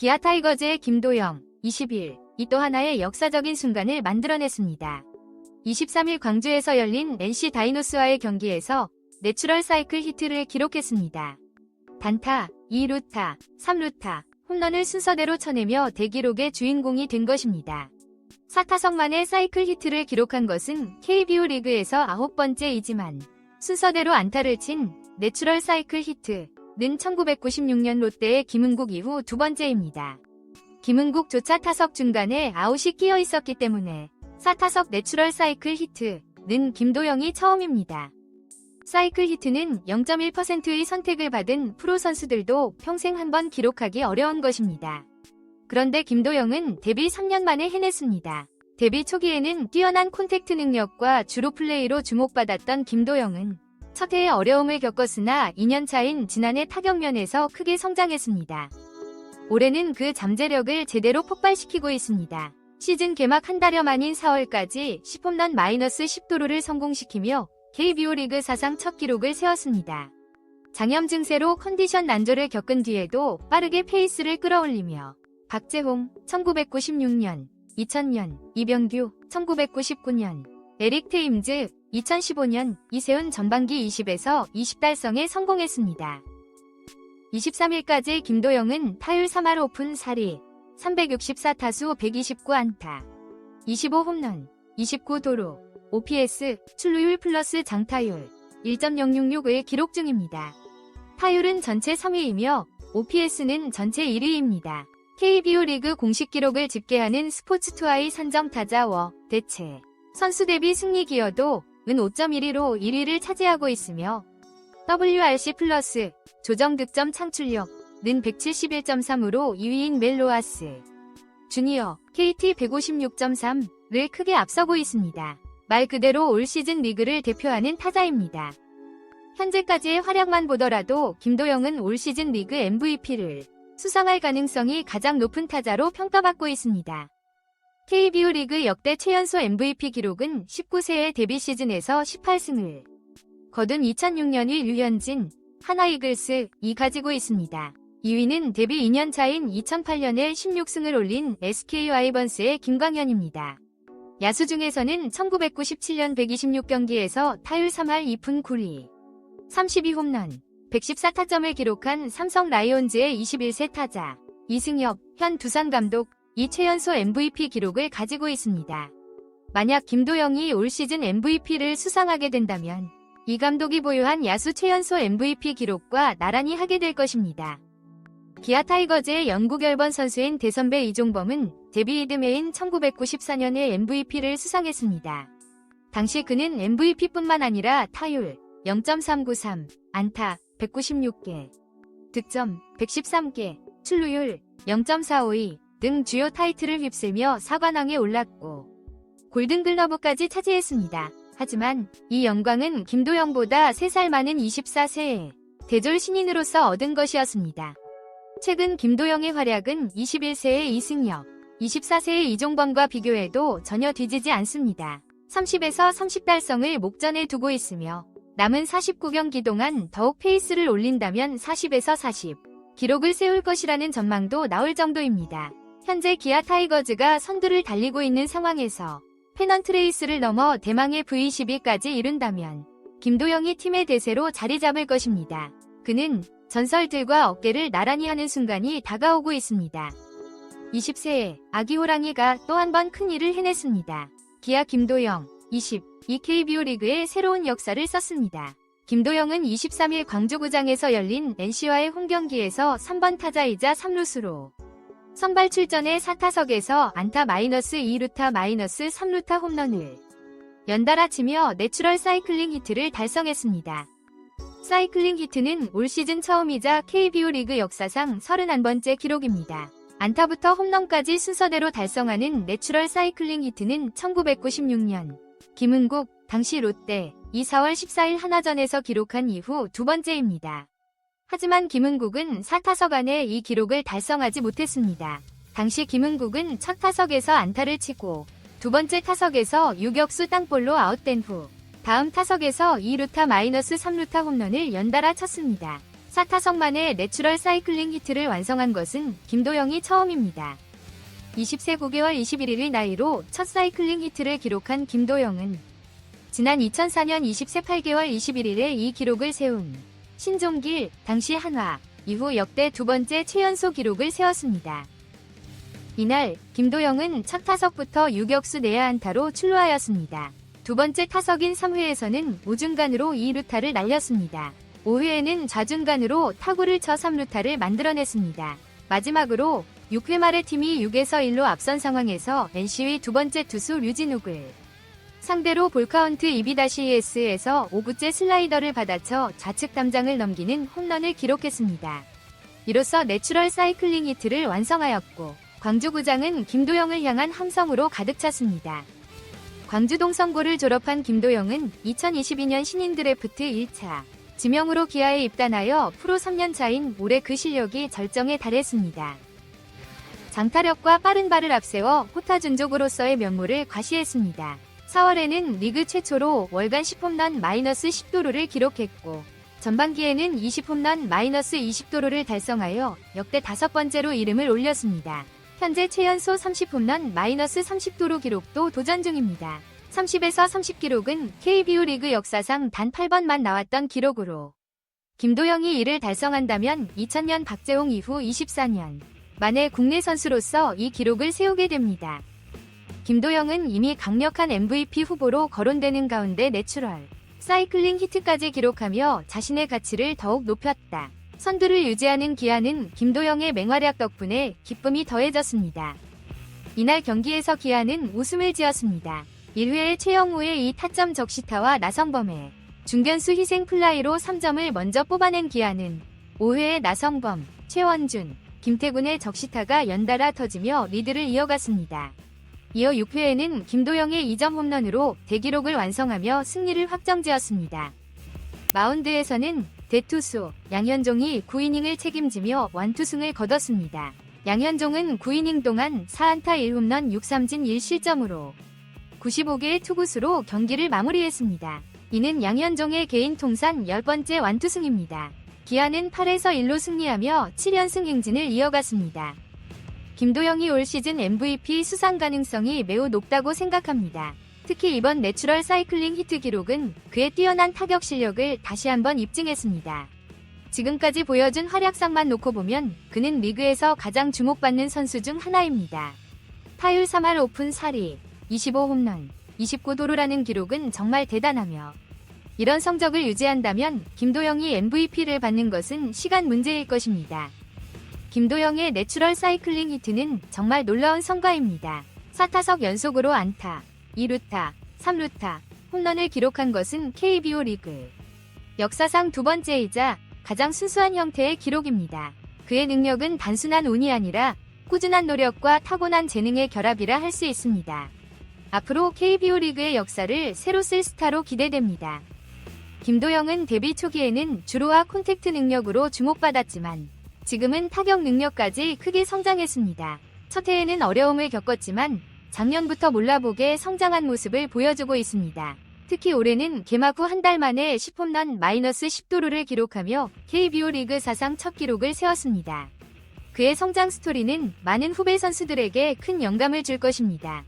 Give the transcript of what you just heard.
기아 타이거즈의 김도영, 20일, 이 또 하나의 역사적인 순간을 만들어냈습니다. 23일 광주에서 열린 NC 다이노스와의 경기에서 내추럴 사이클 히트를 기록했습니다. 단타, 2루타, 3루타, 홈런을 순서대로 쳐내며 대기록의 주인공이 된 것입니다. 4타석 만에 사이클 히트를 기록한 것은 KBO 리그에서 아홉 번째이지만 순서대로 안타를 친 내추럴 사이클 히트 는 1996년 롯데의 김은국 이후 두 번째입니다. 김은국조차 타석 중간에 아웃이 끼어 있었기 때문에 4타석 내추럴 사이클 히트는 김도영이 처음입니다. 사이클 히트는 0.1%의 선택을 받은 프로 선수들도 평생 한 번 기록하기 어려운 것입니다. 그런데 김도영은 데뷔 3년 만에 해냈습니다. 데뷔 초기에는 뛰어난 콘택트 능력과 주로 플레이로 주목받았던 김도영은 첫 해에 어려움을 겪었으나 2년 차인 지난해 타격면에서 크게 성장했습니다. 올해는 그 잠재력을 제대로 폭발시키고 있습니다. 시즌 개막 한 달여 만인 4월까지 10홈런 마이너스 10도루를 성공시키며 KBO 리그 사상 첫 기록을 세웠습니다. 장염 증세로 컨디션 난조를 겪은 뒤에도 빠르게 페이스를 끌어올리며 박재홍 1996년, 2000년, 이병규 1999년, 에릭 테임즈 2015년, 이세훈 전반기 20에서 20 달성에 성공했습니다. 23일까지 김도영은 타율 3할 오픈 4리, 364타수 129안타, 25홈런, 29도루, OPS, 출루율 플러스 장타율 1.066을 기록 중입니다. 타율은 전체 3위이며 OPS는 전체 1위입니다. KBO 리그 공식 기록을 집계하는 스포츠투아의 선정 타자 워 대체 선수 대비 승리 기여도 은 5.1위로 1위를 차지하고 있으며 WRC 플러스 조정 득점 창출력 는 171.3으로 2위인 멜로아스 주니어 KT 156.3를 크게 앞서고 있습니다. 말 그대로 올 시즌 리그를 대표하는 타자입니다. 현재까지의 활약만 보더라도 김도영은 올 시즌 리그 MVP를 수상할 가능성이 가장 높은 타자로 평가받고 있습니다. KBO 리그 역대 최연소 MVP 기록은 19세의 데뷔 시즌에서 18승을 거둔 2006년의 류현진, 하나이글스 이 가지고 있습니다. 2위는 데뷔 2년 차인 2008년에 16승을 올린 SK 와이번스의 김광현입니다. 야수 중에서는 1997년 126경기에서 타율 3할 2푼 9리, 32홈런, 114타점을 기록한 삼성 라이온즈의 21세 타자 이승엽 현 두산 감독 이 최연소 MVP 기록을 가지고 있습니다. 만약 김도영이 올 시즌 MVP를 수상하게 된다면 이 감독이 보유한 야수 최연소 MVP 기록과 나란히 하게 될 것입니다. 기아 타이거즈의 영국 열번 선수인 대선배 이종범은 데뷔 이듬해인 1994년에 MVP를 수상했습니다. 당시 그는 MVP뿐만 아니라 타율 0.393, 안타 196개, 득점 113개, 출루율 0.452 등 주요 타이틀을 휩쓸며 사관왕에 올랐고 골든글러브까지 차지했습니다. 하지만 이 영광은 김도영보다 3살 많은 24세의 대졸 신인으로서 얻은 것이었습니다. 최근 김도영의 활약은 21세의 이승엽, 24세의 이종범과 비교해도 전혀 뒤지지 않습니다. 30에서 30달성을 목전에 두고 있으며 남은 49경기 동안 더욱 페이스를 올린다면 40에서 40 기록을 세울 것이라는 전망도 나올 정도입니다. 현재 기아 타이거즈가 선두를 달리고 있는 상황에서 페넌트 레이스를 넘어 대망의 V12까지 이룬다면 김도영이 팀의 대세로 자리 잡을 것입니다. 그는 전설들과 어깨를 나란히 하는 순간이 다가오고 있습니다. 20세의 아기 호랑이가 또 한 번 큰 일을 해냈습니다. 기아 김도영 20이 KBO 리그의 새로운 역사를 썼습니다. 김도영은 23일 광주구장에서 열린 NC와의 홈 경기에서 3번 타자이자 3루수로 선발 출전해 4타석에서 안타 마이너스 2루타 마이너스 3루타 홈런을 연달아 치며 내추럴 사이클링 히트를 달성했습니다. 사이클링 히트는 올 시즌 처음이자 KBO 리그 역사상 31번째 기록입니다. 안타부터 홈런까지 순서대로 달성하는 내추럴 사이클링 히트는 1996년 김은국 당시 롯데 2 4월 14일 하나전에서 기록한 이후 두 번째입니다. 하지만 김은국은 4타석 안에 이 기록을 달성하지 못했습니다. 당시 김은국은 첫 타석에서 안타를 치고 두 번째 타석에서 유격수 땅볼로 아웃된 후 다음 타석에서 2루타 마이너스 3루타 홈런을 연달아 쳤습니다. 사타석만의 내추럴 사이클링 히트를 완성한 것은 김도영이 처음입니다. 20세 9개월 21일의 나이로 첫 사이클링 히트를 기록한 김도영은 지난 2004년 20세 8개월 21일에 이 기록을 세운 신종길 당시 한화 이후 역대 두 번째 최연소 기록을 세웠습니다. 이날 김도영은 첫 타석부터 유격수 내야 안타로 출루하였습니다. 두 번째 타석인 3회에서는 우중간으로 2루타를 날렸습니다. 5회에는 좌중간으로 타구를 쳐 3루타를 만들어냈습니다. 마지막으로 6회 말에 팀이 6에서 1로 앞선 상황에서 NC의 두 번째 투수 류진욱을 상대로 볼카운트 2-2S에서 5구째 슬라이더를 받아쳐 좌측 담장을 넘기는 홈런을 기록했습니다. 이로써 내추럴 사이클링 히트를 완성하였고 광주구장은 김도영을 향한 함성으로 가득 찼습니다. 광주 동성고를 졸업한 김도영은 2022년 신인 드래프트 1차 지명으로 기아에 입단하여 프로 3년 차인 올해 그 실력이 절정에 달했습니다. 장타력과 빠른 발을 앞세워 호타준족으로서의 면모를 과시했습니다. 4월에는 리그 최초로 월간 10홈런 마이너스 10도루를 기록했고 전반기에는 20홈런 마이너스 20도루를 달성하여 역대 다섯 번째로 이름을 올렸습니다. 현재 최연소 30홈런 마이너스 30도루 기록도 도전 중입니다. 30에서 30 기록은 KBO 리그 역사상 단 8번만 나왔던 기록으로 김도영이 이를 달성한다면 2000년 박재홍 이후 24년 만에 국내 선수로서 이 기록을 세우게 됩니다. 김도영은 이미 강력한 MVP 후보로 거론되는 가운데 내추럴 사이클링 히트까지 기록하며 자신의 가치를 더욱 높였다. 선두를 유지하는 기아는 김도영의 맹활약 덕분에 기쁨이 더해졌습니다. 이날 경기에서 기아는 웃음을 지었습니다. 1회에 최영우의 이 타점 적시타와 나성범의 중견수 희생 플라이로 3점을 먼저 뽑아낸 기아는 5회에 나성범, 최원준, 김태군의 적시타가 연달아 터지며 리드를 이어갔습니다. 이어 6회에는 김도영의 2점 홈런으로 대기록을 완성하며 승리를 확정지었습니다. 마운드에서는 대투수 양현종이 9이닝을 책임지며 완투승을 거뒀습니다. 양현종은 9이닝 동안 4안타 1홈런 6삼진 1실점으로 95개의 투구수로 경기를 마무리했습니다. 이는 양현종의 개인 통산 10번째 완투승입니다. 기아는 8에서 1로 승리하며 7연승 행진을 이어갔습니다. 김도영이 올 시즌 MVP 수상 가능성이 매우 높다고 생각합니다. 특히 이번 내추럴 사이클링 히트 기록은 그의 뛰어난 타격 실력을 다시 한번 입증했습니다. 지금까지 보여준 활약상만 놓고 보면 그는 리그에서 가장 주목받는 선수 중 하나입니다. 타율 3할 오픈 4리, 25홈런, 29도루라는 기록은 정말 대단하며 이런 성적을 유지한다면 김도영이 MVP를 받는 것은 시간 문제일 것입니다. 김도영의 내추럴 사이클링 히트는 정말 놀라운 성과입니다. 4타석 연속으로 안타, 2루타, 3루타, 홈런을 기록한 것은 KBO 리그 역사상 두 번째이자 가장 순수한 형태의 기록입니다. 그의 능력은 단순한 운이 아니라 꾸준한 노력과 타고난 재능의 결합이라 할 수 있습니다. 앞으로 KBO 리그의 역사를 새로 쓸 스타로 기대됩니다. 김도영은 데뷔 초기에는 주로와 콘택트 능력으로 주목받았지만 지금은 타격 능력까지 크게 성장했습니다. 첫 해에는 어려움을 겪었지만 작년부터 몰라보게 성장한 모습을 보여주고 있습니다. 특히 올해는 개막 후 한 달 만에 10홈런 마이너스 10도루를 기록하며 KBO 리그 사상 첫 기록을 세웠습니다. 그의 성장 스토리는 많은 후배 선수들에게 큰 영감을 줄 것입니다.